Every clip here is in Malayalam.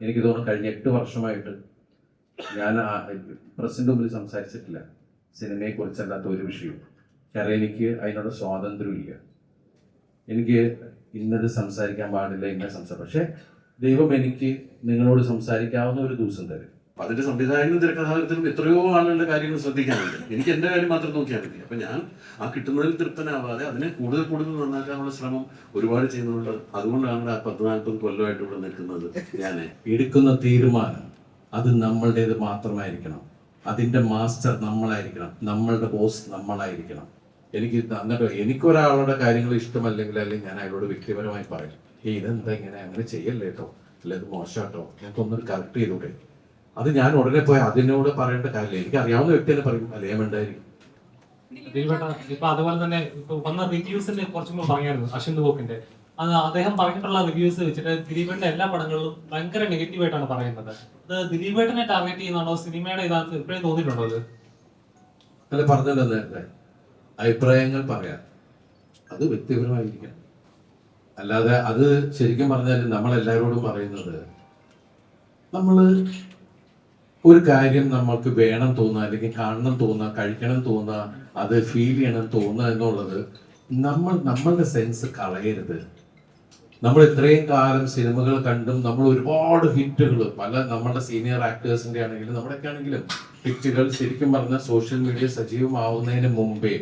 എനിക്ക് തോന്നുന്നു കഴിഞ്ഞ എട്ട് വർഷമായിട്ട് ഞാൻ പ്രസിന്റെ മുമ്പിൽ സംസാരിച്ചിട്ടില്ല. സിനിമയെ കുറിച്ചല്ലാത്ത ഒരു വിഷയവും. കാരണം എനിക്ക് അതിനുള്ള സ്വാതന്ത്ര്യമില്ല. എനിക്ക് ഇന്നത് സംസാരിക്കാൻ പാടില്ല ഇന്ന സംസാരം. പക്ഷേ ദൈവം എനിക്ക് നിങ്ങളോട് സംസാരിക്കാവുന്ന ഒരു ദിവസം തരും. അതിന്റെ സംവിധായകനും തിരക്കഥാകൃത്തിനും എത്രയോ ആളുകളുടെ കാര്യങ്ങൾ ശ്രദ്ധിക്കാനുണ്ട്. എനിക്ക് എന്റെ കാര്യം മാത്രം നോക്കിയാൽ മതി. അപ്പൊ ഞാൻ ആ കിട്ടുന്നതിൽ തൃപ്തനാവാതെ അതിനെ കൂടുതൽ കൂടുതൽ നന്നാക്കാനുള്ള ശ്രമം ഒരുപാട് ചെയ്യുന്നുണ്ട്. അതുകൊണ്ടാണ് ആ പത്ത് നാൽപ്പത് കൊല്ലമായിട്ട് ഇവിടെ നിൽക്കുന്നത് ഞാൻ എടുക്കുന്ന തീരുമാനം അത് നമ്മളുടേത് മാത്രമായിരിക്കണം. അതിന്റെ മാസ്റ്റർ നമ്മളായിരിക്കണം. നമ്മളുടെ ബോസ് നമ്മളായിരിക്കണം. എനിക്ക് എന്നിട്ട് എനിക്കൊരാളുടെ കാര്യങ്ങൾ ഇഷ്ടമല്ലെങ്കിൽ അല്ലെങ്കിൽ ഞാൻ അയാളോട് വ്യക്തിപരമായി പറയും. ഇതെന്താ ഇങ്ങനെ? അങ്ങനെ ചെയ്യല്ലേ കേട്ടോ അല്ല ഇത് മോശമാട്ടോ ഞങ്ങൾക്ക് ഒന്നൊരു കറക്റ്റ് ചെയ്തൂടെ? അത് ഞാൻ ഉടനെ പോയി അതിനോട് പറയേണ്ട കാര്യമില്ല. എനിക്ക് അറിയാവുന്ന വ്യക്തിനെ പറയും അല്ലേ ഉണ്ടായിരിക്കും ഇപ്പൊ അതുപോലെ തന്നെ ഇപ്പൊ വന്ന റിവ്യൂസിന്റെ കുറച്ചും കൂടെ പറഞ്ഞായിരുന്നു അശ്വിൻ ബോക്കിന്റെ അത് അദ്ദേഹം പറഞ്ഞിട്ടുള്ള റിവ്യൂസ് വെച്ചിട്ട് ദിലീപേട്ടന്റെ എല്ലാ പടങ്ങളിലും ഭയങ്കര നെഗറ്റീവ് ആയിട്ടാണ് പറയുന്നത്. അത് ദിലീപേട്ടനെ ടാർഗറ്റ് ചെയ്യുന്നതാണോ സിനിമയുടെ ഇതാ ഇപ്പോഴും തോന്നിയിട്ടുണ്ടോ അത്? അല്ല പറഞ്ഞല്ലോ നേരത്തെ. അഭിപ്രായങ്ങൾ പറയാം. അത് വ്യക്തിപരമായിരിക്കാം. അല്ലാതെ അത് ശരിക്കും പറഞ്ഞാൽ നമ്മൾ എല്ലാവരോടും പറയുന്നത് നമ്മൾ ഒരു കാര്യം നമ്മൾക്ക് വേണം തോന്നുക അല്ലെങ്കിൽ കാണണം തോന്നുക കഴിക്കണം തോന്നുക അത് ഫീൽ ചെയ്യണം തോന്നുക എന്നുള്ളത് നമ്മൾ നമ്മളുടെ സെൻസ് കളയരുത്. നമ്മൾ ഇത്രയും കാലം സിനിമകൾ കണ്ടും നമ്മൾ ഒരുപാട് ഹിറ്റുകൾ പല നമ്മുടെ സീനിയർ ആക്ടേഴ്സിന്റെ ആണെങ്കിലും നമ്മുടെയൊക്കെ ആണെങ്കിലും ഹിറ്റുകൾ ശരിക്കും പറഞ്ഞ സോഷ്യൽ മീഡിയ സജീവമാവുന്നതിന് മുമ്പേ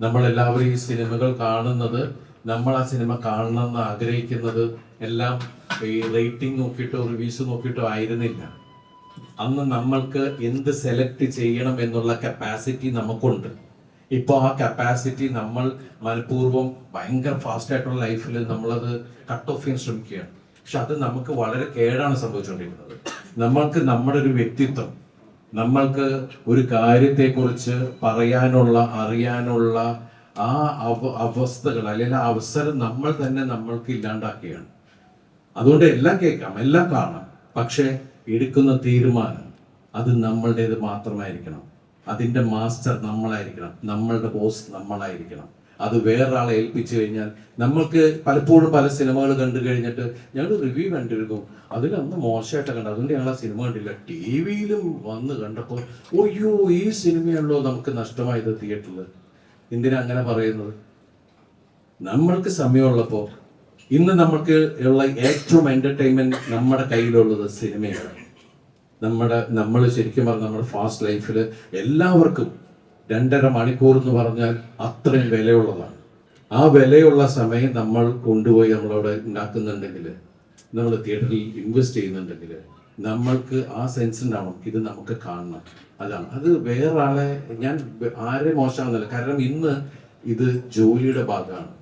നമ്മളെല്ലാവരും ഈ സിനിമകൾ കാണുന്നത് നമ്മൾ ആ സിനിമ കാണണമെന്ന് ആഗ്രഹിക്കുന്നത് എല്ലാം ഈ റേറ്റിംഗ് നോക്കിയിട്ടോ റിവ്യൂസ് നോക്കിയിട്ടോ ആയിരുന്നില്ല. അന്ന് നമ്മൾക്ക് എന്ത് സെലക്ട് ചെയ്യണം എന്നുള്ള കപ്പാസിറ്റി നമുക്കുണ്ട്. ഇപ്പോൾ ആ കപ്പാസിറ്റി നമ്മൾ മനഃപൂർവം ഭയങ്കര ഫാസ്റ്റ് ആയിട്ടുള്ള ലൈഫിൽ നമ്മളത് കട്ട് ഓഫ് ചെയ്യാൻ ശ്രമിക്കുകയാണ്. പക്ഷെ അത് നമുക്ക് വളരെ കേടാണ് സംഭവിച്ചുകൊണ്ടിരിക്കുന്നത്. നമ്മൾക്ക് നമ്മുടെ ഒരു വ്യക്തിത്വം നമ്മൾക്ക് ഒരു കാര്യത്തെക്കുറിച്ച് പറയാനുള്ള അറിയാനുള്ള ആ അവ അവസ്ഥകൾ അല്ലെങ്കിൽ ആ അവസരം നമ്മൾ തന്നെ നമ്മൾക്ക് ഇല്ലാണ്ടാക്കുകയാണ്. അതുകൊണ്ട് എല്ലാം കേൾക്കാം എല്ലാം കാണാം. പക്ഷേ എടുക്കുന്ന തീരുമാനം അത് നമ്മളുടേത് മാത്രമായിരിക്കണം. അതിന്റെ മാസ്റ്റർ നമ്മളായിരിക്കണം. നമ്മളുടെ ബോസ് നമ്മളായിരിക്കണം. അത് വേറൊരാളെ ഏൽപ്പിച്ചു കഴിഞ്ഞാൽ നമ്മൾക്ക് പലപ്പോഴും പല സിനിമകൾ കണ്ടു കഴിഞ്ഞിട്ട് ഞങ്ങൾ റിവ്യൂ കണ്ടിരുന്നു അതിലന്ന് മോശമായിട്ട് കണ്ടു. അതുകൊണ്ട് ഞങ്ങൾ ആ സിനിമ കണ്ടില്ല. ടി വിയിലും വന്ന് കണ്ടപ്പോൾ ഒയ്യോ ഈ സിനിമയുള്ളോ നമുക്ക് നഷ്ടമായത് തിയേറ്ററിൽ എന്തിനാ അങ്ങനെ പറയുന്നത്? നമ്മൾക്ക് സമയമുള്ളപ്പോൾ ഇന്ന് നമുക്ക് ഉള്ള ഏറ്റവും എന്റർടൈൻമെന്റ് നമ്മുടെ കയ്യിലുള്ളത് സിനിമയാണ്. നമ്മുടെ നമ്മൾ ശരിക്കും പറഞ്ഞാൽ നമ്മുടെ ഫാസ്റ്റ് ലൈഫിൽ എല്ലാവർക്കും രണ്ടര മണിക്കൂർ എന്ന് പറഞ്ഞാൽ അത്രയും വിലയുള്ളതാണ്. ആ വിലയുള്ള സമയം നമ്മൾ കൊണ്ടുപോയി നമ്മളവിടെ ഉണ്ടാക്കുന്നുണ്ടെങ്കിൽ നമ്മൾ തിയേറ്ററിൽ ഇൻവെസ്റ്റ് ചെയ്യുന്നുണ്ടെങ്കിൽ നമ്മൾക്ക് ആ സെൻസ് ഉണ്ടാവണം ഇത് നമുക്ക് കാണണം. അതാണ്. അത് വേറൊരാളെ ഞാൻ ആരെ മോശമാകുന്നില്ല കാരണം ഇന്ന് ഇത് ജോലിയുടെ ഭാഗമാണ്.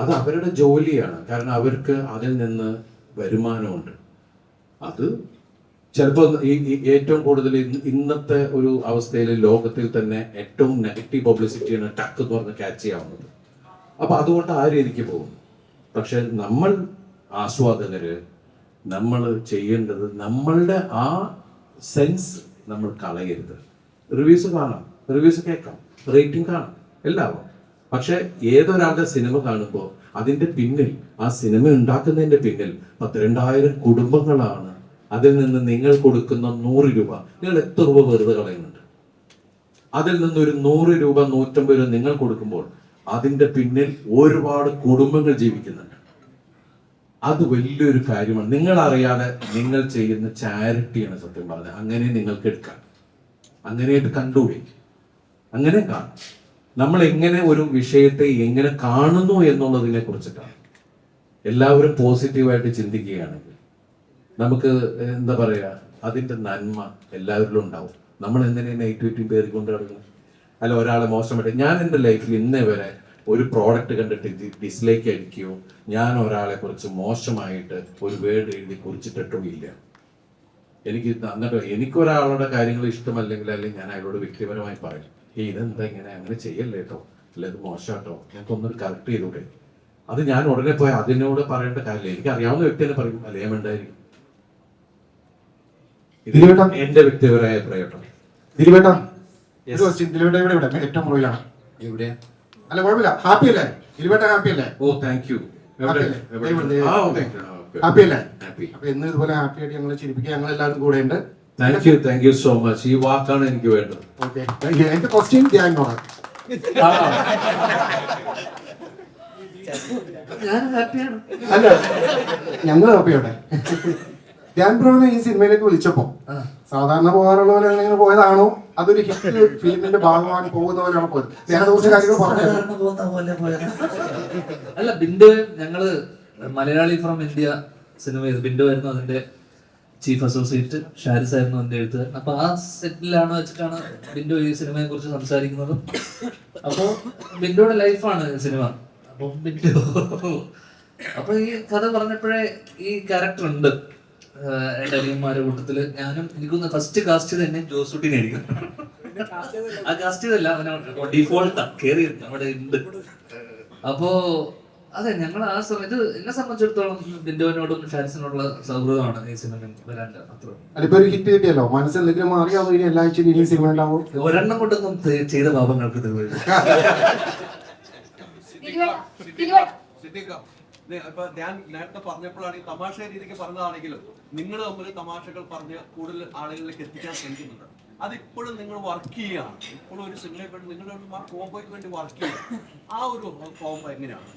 അത് അവരുടെ ജോലിയാണ്. കാരണം അവർക്ക് അതിൽ നിന്ന് വരുമാനമുണ്ട്. അത് ചിലപ്പോൾ ഈ ഏറ്റവും കൂടുതൽ ഇന്നത്തെ ഒരു അവസ്ഥയിൽ ലോകത്തിൽ തന്നെ ഏറ്റവും നെഗറ്റീവ് പബ്ലിസിറ്റിയാണ് ടക്ക് എന്ന് പറഞ്ഞ് ക്യാച്ച് ചെയ്യാവുന്നത്. അപ്പൊ അതുകൊണ്ട് ആ രീതിക്ക് പോകും പക്ഷെ നമ്മൾ ആസ്വാദകര് നമ്മൾ ചെയ്യേണ്ടത് നമ്മളുടെ ആ സെൻസ് നമ്മൾ കളയരുത്. റിവ്യൂസ് കാണാം. റിവ്യൂസ് കേൾക്കാം. റേറ്റിംഗ് കാണാം. എല്ലാവരും പക്ഷെ ഏതൊരാളുടെ സിനിമ കാണുമ്പോൾ അതിന്റെ പിന്നിൽ ആ സിനിമ ഉണ്ടാക്കുന്നതിന്റെ പിന്നിൽ പത്തിരണ്ടായിരം കുടുംബങ്ങളാണ്. അതിൽ നിന്ന് നിങ്ങൾ കൊടുക്കുന്ന നൂറ് രൂപ നിങ്ങൾ എത്ര രൂപ വെറുതെ കളയുന്നുണ്ട്? അതിൽ നിന്ന് ഒരു നൂറ് രൂപ നൂറ്റമ്പത് രൂപ നിങ്ങൾ കൊടുക്കുമ്പോൾ അതിന്റെ പിന്നിൽ ഒരുപാട് കുടുംബങ്ങൾ ജീവിക്കുന്നുണ്ട്. അത് വലിയൊരു കാര്യമാണ്. നിങ്ങൾ അറിയാതെ നിങ്ങൾ ചെയ്യുന്ന ചാരിറ്റിയാണ് സത്യം പറഞ്ഞത്. അങ്ങനെ നിങ്ങൾക്ക് എടുക്കാം. അങ്ങനെ കണ്ടുകൂടി അങ്ങനെ കാണാം. നമ്മൾ എങ്ങനെ ഒരു വിഷയത്തെ എങ്ങനെ കാണുന്നു എന്നുള്ളതിനെ കുറിച്ചിട്ടാണ്. എല്ലാവരും പോസിറ്റീവായിട്ട് ചിന്തിക്കുകയാണെങ്കിൽ നമുക്ക് എന്താ പറയുക അതിന്റെ നന്മ എല്ലാവരിലും ഉണ്ടാവും. നമ്മൾ എന്തിനാ നെഗറ്റിവിറ്റി പേറിക്കൊണ്ട് കിടക്കുന്നത് അല്ല ഒരാളെ മോശമായിട്ട് ഞാൻ എന്റെ ലൈഫിൽ ഇന്നേ വരെ ഒരു പ്രോഡക്റ്റ് കണ്ടിട്ട് ഡിസ്ലൈക്ക് അടിക്കുകയോ ഞാൻ ഒരാളെ കുറിച്ച് മോശമായിട്ട് ഒരു വേർഡ് എഴുതി കുറിച്ചിട്ടിട്ടോ ഇല്ല. എനിക്ക് എന്നിട്ട് എനിക്കൊരാളുടെ കാര്യങ്ങൾ ഇഷ്ടമല്ലെങ്കിൽ അല്ലെങ്കിൽ ഞാൻ അയാളോട് വ്യക്തിപരമായി പറയും. ഇതെന്താ ഇങ്ങനെ? അങ്ങനെ ചെയ്യല്ലേ കേട്ടോ അല്ല ഇത് മോശമാട്ടോ ഞങ്ങൾക്ക് ഒന്ന് കറക്റ്റ് ചെയ്തൂടെ? അത് ഞാൻ ഉടനെ പോയി അതിനോട് പറയേണ്ട കാര്യമില്ല. എനിക്ക് അറിയാവുന്ന വ്യക്തിനെ പറയും അല്ലേ വേണ്ടായിരിക്കും ഇത് എന്റെ വ്യക്തിപരമായ അഭിപ്രായം question. ദിലീപേട്ട ഇവിടെ ഇവിടെ ഏറ്റവും മുറിയിലാണ് എവിടെ അല്ല കുഴപ്പമില്ല. ഹാപ്പി അല്ലേ? ദിലീപേട്ട ഹാപ്പി അല്ലേ? ഓ താങ്ക് യു എവിടെ? Okay. എവിടെ? ഇവിടെ. ആ ഓക്കെ ഹാപ്പി അല്ലേ? ഹാപ്പി അപ്പൊ ഇന്ന് ഇതുപോലെ ഹാപ്പി ആയിട്ട് ഞങ്ങളെ ചിരിപ്പിക്കുക ഞങ്ങൾ എല്ലാവരും കൂടെ ഉണ്ട് thank you thank you so much ഈ വാക്കാണ് എനിക്ക് വേണ്ടത്. എന്റെ ക്വസ്റ്റ്യൻ ധ്യാനോടാണ് അല്ല ഞങ്ങൾ ഹാപ്പിയോട്ടെ ധ്യാൻ ബ്രോനെ ഈ സിനിമയിലേക്ക് വിളിച്ചപ്പോ സാധാരണ പോകാറുള്ള പോലെ ഇങ്ങനെ പോയതാണോ? അതൊരു ഹിറ്റ് ഫിലിമിന്റെ ഭാഗമാണ് പോകുന്ന പോലെയാണ് പോയത് ധ്യാന കുറച്ച് കാര്യങ്ങൾ പറഞ്ഞു. അല്ല ബിന്ദു ഞങ്ങൾ Malayali from India cinema Bindu ആയിരുന്നു അതിന്റെ ചീഫ് അസോസിയേറ്റ് ഷാരിസ് ആയിരുന്നു എന്റെ എഴുത്തുകാരൻ അപ്പൊ ആ സെറ്റിലാണ് വെച്ചിട്ടാണ് ബിൻഡോ ഈ സിനിമയെ കുറിച്ച് സംസാരിക്കുന്നത്. അപ്പോ ബിൻഡോയുടെ ലൈഫാണ് സിനിമ. അപ്പൊ ബിൻഡോ അപ്പൊ ഈ കഥ പറഞ്ഞപ്പോഴേ ഈ ക്യാരക്ടർ ഉണ്ട് എന്റെ അനിയന്മാരുടെ കൂട്ടത്തിൽ. ഞാനും എനിക്കൊന്ന് ഫസ്റ്റ് കാസ്റ്റ് ചെയ്ത് എന്നെ ജോസൂട്ടിനായിരിക്കും. ആ കാസ്റ്റ് ചെയ്തല്ല അവനെ ഡിഫോൾട്ടാ കേറി അവിടെ ഉണ്ട് അപ്പോ അതെ ഞങ്ങൾ ആ സമയത്ത് എന്നെ സംബന്ധിച്ചിടത്തോളം ബിന്ദുവിനോടും ഫാൻസിനോടുള്ള സൗഹൃദമാണ് ഈ സിനിമ വരാൻ അത്ര. അതിപ്പോ ഒരു ഹിറ്റ് കിട്ടിയല്ലോ. മനസ്സ് എന്തെങ്കിലും മാറിയാണോ ഇനി എല്ലാ ആഴ്ചയും ഇനി സിനിമ ഉണ്ടാവും. ഒരെണ്ണം കൊണ്ടൊന്നും ചെയ്ത പാപങ്ങൾക്ക് ഇപ്പൊ ഞാൻ നേരത്തെ പറഞ്ഞപ്പോഴാണ് ഈ തമാശ രീതിക്ക് പറഞ്ഞതാണെങ്കിലും നിങ്ങൾ തമ്മിൽ തമാശകൾ പറഞ്ഞ് കൂടുതൽ ആളുകളിലേക്ക് എത്തിക്കാൻ ശ്രമിക്കുന്നുണ്ട്. അതിപ്പോഴും നിങ്ങൾ വർക്ക് ചെയ്യുകയാണ്. ഇപ്പോഴും ഒരു സിനിമയെ വേണ്ടി നിങ്ങളുടെ കോമ്പോയ്ക്ക് വേണ്ടി വർക്ക് ചെയ്യുക ആ ഒരു കോമ്പോ എങ്ങനെയാണ്?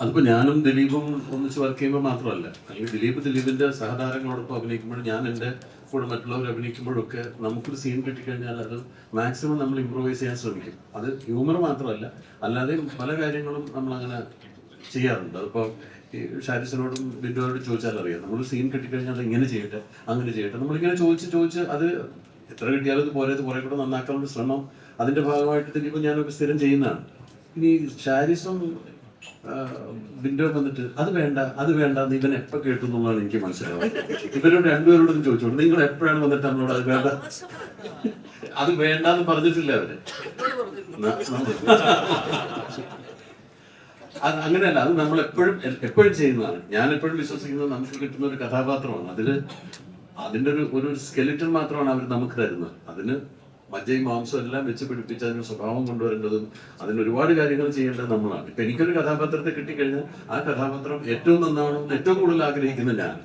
അതിപ്പോൾ ഞാനും ദിലീപും ഒന്നിച്ച് വർക്ക് ചെയ്യുമ്പോൾ മാത്രമല്ല. അല്ലെങ്കിൽ ദിലീപ് ദിലീപിന്റെ സഹതാരങ്ങളോടൊപ്പം അഭിനയിക്കുമ്പോൾ ഞാൻ എന്റെ കൂടെ മറ്റുള്ളവർ അഭിനയിക്കുമ്പോഴൊക്കെ നമുക്കൊരു സീൻ കിട്ടിക്കഴിഞ്ഞാൽ അത് മാക്സിമം നമ്മൾ ഇമ്പ്രൂവൈസ് ചെയ്യാൻ ശ്രമിക്കും. അത് ഹ്യൂമർ മാത്രമല്ല. അല്ലാതെ പല കാര്യങ്ങളും നമ്മളങ്ങനെ ചെയ്യാറുണ്ട്. അതിപ്പോൾ ഷാരിസിനോടും ബിന്ദുവോടും ചോദിച്ചാൽ അറിയാം. നമ്മൾ സീൻ കിട്ടിക്കഴിഞ്ഞാൽ ഇങ്ങനെ ചെയ്യട്ടെ അങ്ങനെ ചെയ്യട്ടെ. നമ്മളിങ്ങനെ ചോദിച്ച് ചോദിച്ച് അത് എത്ര കിട്ടിയാലും ഇത് പോരേത് കുറെ കൂടെ നന്നാക്കാനുള്ള ശ്രമം അതിന്റെ ഭാഗമായിട്ട് ദിലീപ് ഞാനൊക്കെ സ്ഥിരം ചെയ്യുന്നതാണ്. ഇനി ഷാരിസും വിൻഡോ വന്നിട്ട് അത് വേണ്ട അത് വേണ്ട എന്ന് ഇവൻ എപ്പോ കേട്ടു എന്നുള്ളതാണ് എനിക്ക് മനസ്സിലാവുന്നത്. ഇവരോട് രണ്ടുപേരോടും ചോദിച്ചോളൂ. നിങ്ങൾ എപ്പോഴാണ് വന്നിട്ട് നമ്മളോട് അത് വേണ്ട? അത് വേണ്ട എന്ന് പറഞ്ഞിട്ടില്ല. അവർ ന- അത് അങ്ങനെയല്ല അത് നമ്മൾ എപ്പോഴും എപ്പോഴും ചെയ്യുന്നതാണ്. ഞാൻ എപ്പോഴും വിശ്വസിക്കുന്നത് നമുക്ക് കിട്ടുന്ന ഒരു കഥാപാത്രമാണ്. അതിൽ അതിന്റെ ഒരു ഒരു സ്കെലിറ്റൺ മാത്രമാണ് അവർ നമുക്ക് തരുന്നത്. അതിന് മജ്ജയും മാംസവും എല്ലാം വെച്ച് പിടിപ്പിച്ച് അതിന് സ്വഭാവം കൊണ്ടുവരേണ്ടതും അതിന് ഒരുപാട് കാര്യങ്ങൾ ചെയ്യേണ്ടത് നമ്മളാണ്. ഇപ്പൊ എനിക്കൊരു കഥാപാത്രത്തെ കിട്ടിക്കഴിഞ്ഞാൽ ആ കഥാപാത്രം ഏറ്റവും നന്നാവണമെന്ന് ഏറ്റവും കൂടുതൽ ആഗ്രഹിക്കുന്നത് ഞാൻ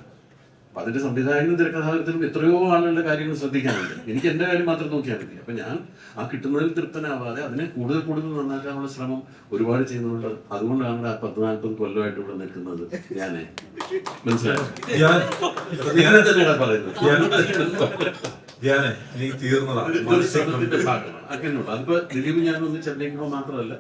അപ്പൊ അതിന്റെ സംവിധായകനും തിരക്കഥാകൃത്തിനും എത്രയോ ആളുകളുടെ കാര്യങ്ങൾ ശ്രദ്ധിക്കാനുണ്ട്. എനിക്ക് എന്റെ കാര്യം മാത്രം നോക്കിയാൽ മതി. അപ്പൊ ഞാൻ ആ കിട്ടുന്നതിൽ തൃപ്തനാവാതെ അതിനെ കൂടുതൽ കൂടുതൽ നന്നാക്കാനുള്ള ശ്രമം ഒരുപാട് ചെയ്യുന്നുണ്ട്. അതുകൊണ്ടാണ് ആ പത്ത് നാൽപ്പത് കൊല്ലമായിട്ട് ഇവിടെ നിൽക്കുന്നത് ഞാനേ. മനസ്സിലായി? ഞാൻ തീർന്നതാണ് അങ്ങനെയുണ്ട് അതിപ്പോ ദിലീപ് ഞാൻ ഒന്ന് ചെന്നൈക്കുമ്പോ മാത്രമല്ല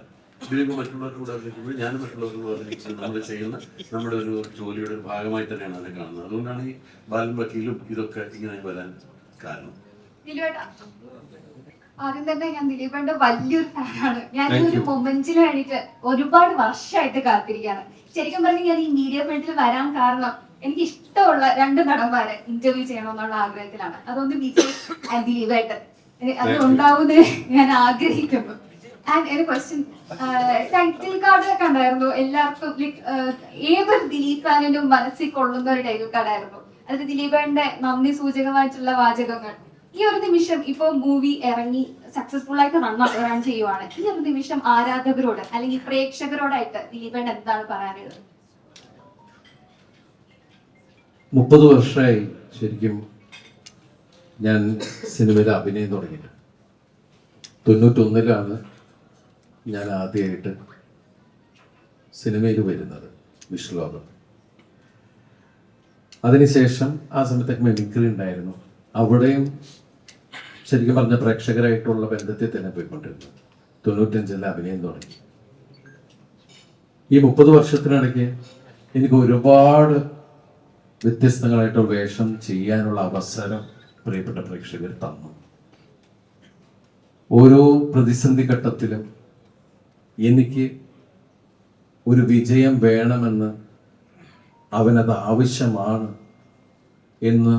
ദിലീപ് മറ്റുള്ളവരുടെ കൂടെ അഭിനയിക്കുമ്പോൾ ഞാനും മറ്റുള്ളവരുടെ കൂടെ അഭിനയിച്ച് നമ്മൾ ചെയ്യുന്ന നമ്മുടെ ഒരു ജോലിയുടെ ഒരു ഭാഗമായി തന്നെയാണ് അതിനെ കാണുന്നത്. അതുകൊണ്ടാണ് ഈ ബാലൻ വക്കീലും ഇതൊക്കെ ഇങ്ങനെ വരാൻ കാരണം. ആദ്യം തന്നെ ഞാൻ ദിലീപേണ്ട വലിയൊരു ഫാനാണ്. ഞാൻ ഒരു മൊമെന്റിന് വേണ്ടിട്ട് ഒരുപാട് വർഷമായിട്ട് കാത്തിരിക്കുകയാണ്. ശരിക്കും പറഞ്ഞാൽ ഞാൻ ഈ മീഡിയ ഫീൽഡിൽ വരാൻ കാരണം എനിക്ക് ഇഷ്ടമുള്ള രണ്ട് നടന്മാരെ ഇന്റർവ്യൂ ചെയ്യണമെന്നുള്ള ആഗ്രഹത്തിലാണ്. അതൊന്ന് വിജയ് ആൻഡ് ദിലീപേട്ടൻ. അത് ഉണ്ടാവുമെന്ന്. ഞാൻ ആഗ്രഹിക്കുന്നു. എന്താണ് പറയാനുള്ളത്? മുപ്പത് വർഷമായി ശരിക്കും ഞാൻ സിനിമയിൽ അഭിനയം തുടങ്ങിയിട്ട് തൊണ്ണൂറ്റൊന്നിലാണ് ഞാൻ ആദ്യമായിട്ട് സിനിമയിൽ വരുന്നത് വിഷ്ണുലോകം അതിനുശേഷം ആ സമയത്തൊക്കെ മെമിക്രി ഉണ്ടായിരുന്നു. അവിടെയും ശരിക്കും പറഞ്ഞ പ്രേക്ഷകരായിട്ടുള്ള ബന്ധത്തിൽ തന്നെ പോയിക്കൊണ്ടിരുന്നു. തൊണ്ണൂറ്റഞ്ചിൽ അഭിനയം തുടങ്ങി. ഈ മുപ്പത് വർഷത്തിനിടയ്ക്ക് എനിക്ക് ഒരുപാട് വ്യത്യസ്തങ്ങളായിട്ടുള്ള വേഷം ചെയ്യാനുള്ള അവസരം പ്രിയപ്പെട്ട പ്രേക്ഷകർ തന്നു. ഓരോ പ്രതിസന്ധി ഘട്ടത്തിലും എനിക്ക് ഒരു വിജയം വേണമെന്ന് അവനത് ആവശ്യമാണ് എന്ന്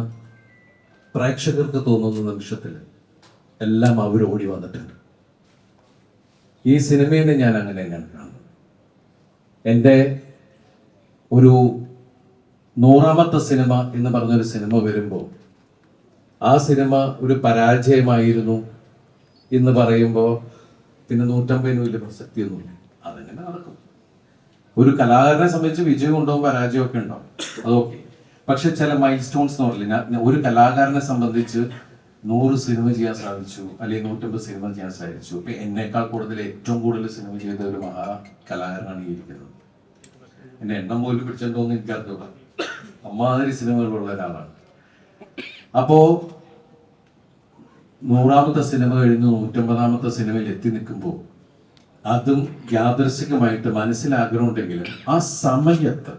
പ്രേക്ഷകർക്ക് തോന്നുന്ന നിമിഷത്തിൽ എല്ലാം അവർ ഓടി വന്നിട്ടുണ്ട്. ഈ സിനിമയെ ഞാൻ അങ്ങനെ തന്നെയാണ് കാണുന്നത്. എന്റെ ഒരു നൂറാമത്തെ സിനിമ എന്ന് പറഞ്ഞൊരു സിനിമ വരുമ്പോൾ ആ സിനിമ ഒരു പരാജയമായിരുന്നു എന്ന് പറയുമ്പോൾ പിന്നെ നൂറ്റമ്പതിന് വലിയ പ്രസക്തിയൊന്നുമില്ല. അതങ്ങനെ നടക്കും. ഒരു കലാകാരനെ സംബന്ധിച്ച് വിജയം ഉണ്ടാവും പരാജയം ഒക്കെ ഉണ്ടാവും. അതൊക്കെ പക്ഷെ ചില മൈൽ സ്റ്റോൺസ് എന്ന് പറഞ്ഞില്ല ഒരു കലാകാരനെ സംബന്ധിച്ച് നൂറ് സിനിമ ചെയ്യാൻ സാധിച്ചു അല്ലെങ്കിൽ നൂറ്റമ്പത് സിനിമ ചെയ്യാൻ സാധിച്ചു. ഇപ്പൊ എന്നേക്കാൾ കൂടുതൽ ഏറ്റവും കൂടുതൽ സിനിമ ചെയ്ത ഒരു മഹാ കലാകാരനാണ് ഈ ഇരിക്കുന്നത്. എന്റെ എണ്ണം പോലും പിടിച്ചിട്ടുണ്ടോ എന്ന് എനിക്കറിഞ്ഞൂടാ. അമ്മാതിരി സിനിമകളുള്ള ഒരാളാണ്. അപ്പോ നൂറാമത്തെ സിനിമ കഴിഞ്ഞ് നൂറ്റമ്പതാമത്തെ സിനിമയിൽ എത്തി നിൽക്കുമ്പോൾ അതും യാദർശികമായിട്ട് മനസ്സിലാഗ്രഹം ഉണ്ടെങ്കിൽ ആ സമയത്ത്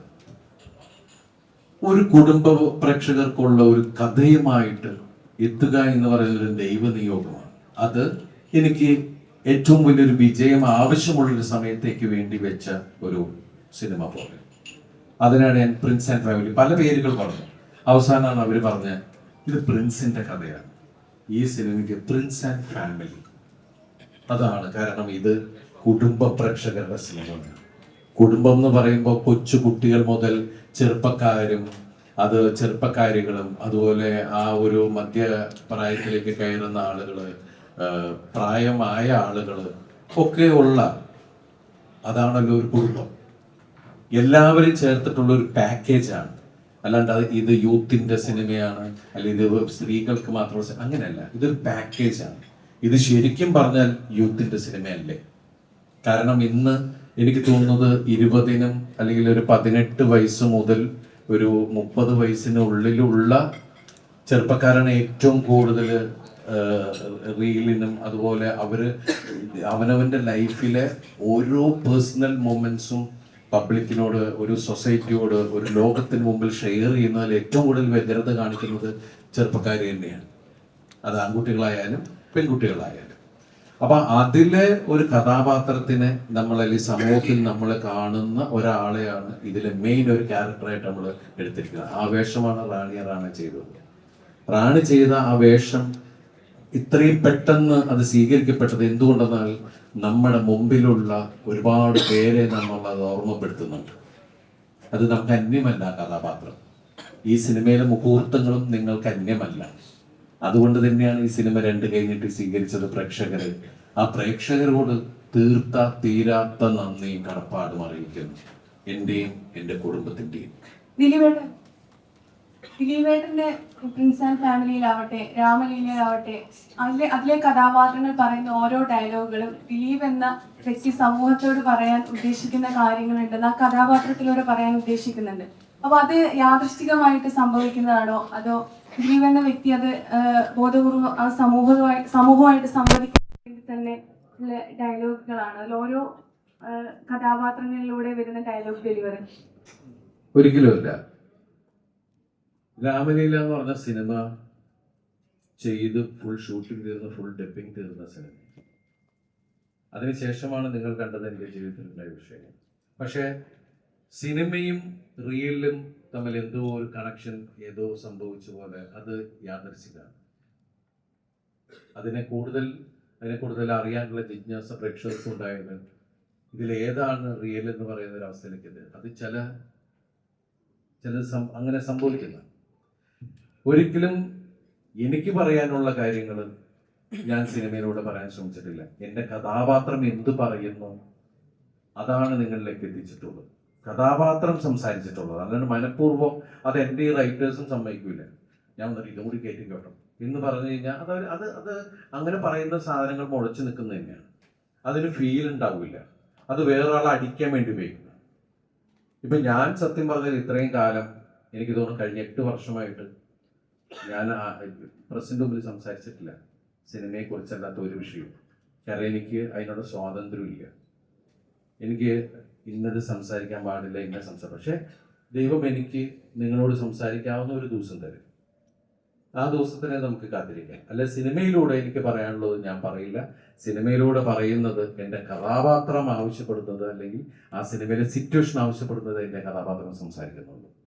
ഒരു കുടുംബ പ്രേക്ഷകർക്കുള്ള ഒരു കഥയുമായിട്ട് എത്തുക എന്ന് പറയുന്ന ഒരു ദൈവനിയോഗമാണ്. അത് എനിക്ക് ഏറ്റവും വലിയൊരു വിജയം ആവശ്യമുള്ളൊരു സമയത്തേക്ക് വേണ്ടി വെച്ച ഒരു സിനിമ പോലെ. അതിനാണ് ഞാൻ പ്രിൻസ് ആൻഡ് ഫാമിലി പല പേരുകൾ പറഞ്ഞു അവസാനമാണ് അവർ പറഞ്ഞ ഇത് പ്രിൻസിന്റെ കഥയാണ്. ഈ സിനിമയ്ക്ക് പ്രിൻസ് ആൻഡ് ഫാമിലി അതാണ് കാരണം ഇത് കുടുംബ പ്രേക്ഷകരുടെ സിനിമയാണ്. കുടുംബം എന്ന് പറയുമ്പോൾ കൊച്ചു കുട്ടികൾ മുതൽ ചെറുപ്പക്കാരും അത് ചെറുപ്പക്കാരികളും അതുപോലെ ആ ഒരു മധ്യ പ്രായത്തിലേക്ക് കയറുന്ന ആളുകൾ പ്രായമായ ആളുകൾ ഒക്കെ ഉള്ള അതാണല്ലോ ഒരു കുടുംബം. എല്ലാവരും ചേർത്തിട്ടുള്ള ഒരു പാക്കേജാണ് അല്ലാണ്ട് അത് ഇത് യൂത്തിന്റെ സിനിമയാണ് അല്ലെങ്കിൽ ഇത് സ്ത്രീകൾക്ക് മാത്രം അങ്ങനെയല്ല. ഇതൊരു പാക്കേജാണ് ഇത് ശരിക്കും പറഞ്ഞാൽ യൂത്തിന്റെ സിനിമയല്ലേ. കാരണം ഇന്ന് എനിക്ക് തോന്നുന്നത് ഇരുപതിനും അല്ലെങ്കിൽ ഒരു പതിനെട്ട് വയസ്സ് മുതൽ ഒരു മുപ്പത് വയസ്സിനുള്ളിലുള്ള ചെറുപ്പക്കാരാണ് ഏറ്റവും കൂടുതൽ റീലിനും അതുപോലെ അവർ അവനവന്റെ ലൈഫിലെ ഓരോ പേഴ്സണൽ മൊമെന്റ്സും പബ്ലിക്കിനോട് ഒരു സൊസൈറ്റിയോട് ഒരു ലോകത്തിന് മുമ്പിൽ ഷെയർ ചെയ്യുന്നതിൽ ഏറ്റവും കൂടുതൽ വ്യഗ്രത കാണിക്കുന്നത് ചെറുപ്പക്കാർ തന്നെയാണ്. അത് ആൺകുട്ടികളായാലും പെൺകുട്ടികളായാലും. അപ്പൊ അതിലെ ഒരു കഥാപാത്രത്തിനെ നമ്മൾ അല്ലെങ്കിൽ സമൂഹത്തിൽ നമ്മൾ കാണുന്ന ഒരാളെയാണ് ഇതിലെ മെയിൻ ഒരു ക്യാരക്ടറായിട്ട് നമ്മൾ എടുത്തിരിക്കുന്നത്. ആ വേഷമാണ് റാണി റാണ ചെയ്തത്. റാണി ചെയ്ത ആ വേഷം ഇത്രയും പെട്ടെന്ന് അത് സ്വീകരിക്കപ്പെട്ടത് എന്തുകൊണ്ടെന്നാൽ നമ്മുടെ മുമ്പിലുള്ള ഒരുപാട് പേരെ നമ്മൾ അത് ഓർമ്മപ്പെടുത്തുന്നുണ്ട്. അത് നമുക്ക് അന്യമല്ല കഥാപാത്രം. ഈ സിനിമയിലെ മുഹൂർത്തങ്ങളും നിങ്ങൾക്ക് അന്യമല്ല. അതുകൊണ്ട് തന്നെയാണ് ഈ സിനിമ രണ്ട് കഴിഞ്ഞിട്ട് സ്വീകരിച്ചത് പ്രേക്ഷകര്. ആ പ്രേക്ഷകരോട് തീർത്ത തീരാത്ത നന്ദിയും കടപ്പാടും അറിയിക്കുന്നു. എന്റെയും എന്റെ കുടുംബത്തിന്റെയും. ദിലീപേട്ടൻ ദിലീപേട്ടന്റെ പ്രിൻസ് ആൻഡ് ഫാമിലിയിലാവട്ടെ രാമലീലയിലാവട്ടെ അതിലെ അതിലെ കഥാപാത്രങ്ങൾ പറയുന്ന ഓരോ ഡയലോഗുകളും ദിലീപ് എന്ന വ്യക്തി സമൂഹത്തോട് പറയാൻ ഉദ്ദേശിക്കുന്ന കാര്യങ്ങളുണ്ടെന്ന് ആ കഥാപാത്രത്തിലൂടെ പറയാൻ ഉദ്ദേശിക്കുന്നുണ്ട്. അപ്പൊ അത് യാദൃശ്ചികമായിട്ട് സംഭവിക്കുന്നതാണോ? അതോ ദിലീപ് എന്ന വ്യക്തി അത് ബോധപൂർവം ആ സമൂഹവുമായി സമൂഹമായിട്ട് സംവദിക്കാൻ വേണ്ടി തന്നെ ഉള്ള ഡയലോഗുകളാണ്? അതിൽ ഓരോ കഥാപാത്രങ്ങളിലൂടെ വരുന്ന ഡയലോഗ് ഡെലിവറി. ഒരിക്കലുമില്ല രാമലീല എന്ന് പറഞ്ഞ സിനിമ ചെയ്ത് ഫുൾ ഷൂട്ടിംഗ് തീർന്ന് ഫുൾ ഡെപ്പിംഗ് തീർന്ന സിനിമ. അതിനുശേഷമാണ് നിങ്ങൾ കണ്ടത് എന്റെ ജീവിതത്തിലുണ്ടായ വിഷയം പക്ഷേ സിനിമയും റിയലും തമ്മിൽ എന്തോ ഒരു കണക്ഷൻ ഏതോ സംഭവിച്ച പോലെ അത് യാദർശികമാണ്. അതിനെ കൂടുതൽ അതിനെ കൂടുതൽ അറിയാനുള്ള ജിജ്ഞാസ പ്രേക്ഷകർക്കും ഉണ്ടായത് ഏതാണ് റിയൽ എന്ന് പറയുന്ന ഒരു അവസ്ഥയിലേക്ക്. അത് ചില ചില അങ്ങനെ സംഭവിക്കുന്ന. ഒരിക്കലും എനിക്ക് പറയാനുള്ള കാര്യങ്ങൾ ഞാൻ സിനിമയിലൂടെ പറയാൻ ശ്രമിച്ചിട്ടില്ല. എന്റെ കഥാപാത്രം എന്ത് പറയുന്നു അതാണ് നിങ്ങളിലേക്ക് എത്തിച്ചിട്ടുള്ളത്. കഥാപാത്രം സംസാരിച്ചിട്ടുള്ളത്. അല്ലാണ്ട് മനഃപൂർവം അത് എന്റെ ഈ റൈറ്റേഴ്സും സമ്മതിക്കില്ല ഞാൻ വന്നിട്ട് ഇതും കൂടി കയറ്റിക്കോട്ടെ എന്ന് പറഞ്ഞു കഴിഞ്ഞാൽ അത് അത് അത് അങ്ങനെ പറയുന്ന സാധനങ്ങൾ മുളച്ച് നിൽക്കുന്നത് തന്നെയാണ്. അതിന് ഫീൽ ഉണ്ടാവില്ല. അത് വേറൊരാളെ അടിക്കാൻ വേണ്ടി ഉപയോഗിക്കുന്നു. ഇപ്പൊ ഞാൻ സത്യം പറഞ്ഞാൽ ഇത്രയും കാലം എനിക്ക് തോന്നുന്നു കഴിഞ്ഞ എട്ട് വർഷമായിട്ട് ഞാൻ പ്രസിന്റെ മുമ്പിൽ സംസാരിച്ചിട്ടില്ല. സിനിമയെ കുറിച്ചല്ലാത്ത ഒരു വിഷയവും. കാരണം എനിക്ക് അതിനോട് സ്വാതന്ത്ര്യമില്ല. എനിക്ക് ഇന്നത് സംസാരിക്കാൻ പാടില്ല ഇന്ന സംസാരം. പക്ഷേ ദൈവം എനിക്ക് നിങ്ങളോട് സംസാരിക്കാവുന്ന ഒരു ദിവസം തരും. ആ ദിവസത്തിനെ നമുക്ക് കാത്തിരിക്കാം. അല്ല സിനിമയിലൂടെ എനിക്ക് പറയാനുള്ളത് ഞാൻ പറയില്ല. സിനിമയിലൂടെ പറയുന്നത് എന്റെ കഥാപാത്രം ആവശ്യപ്പെടുന്നത് അല്ലെങ്കിൽ ആ സിനിമയിലെ സിറ്റുവേഷൻ ആവശ്യപ്പെടുന്നത് എന്റെ കഥാപാത്രം സംസാരിക്കുന്നുള്ളൂ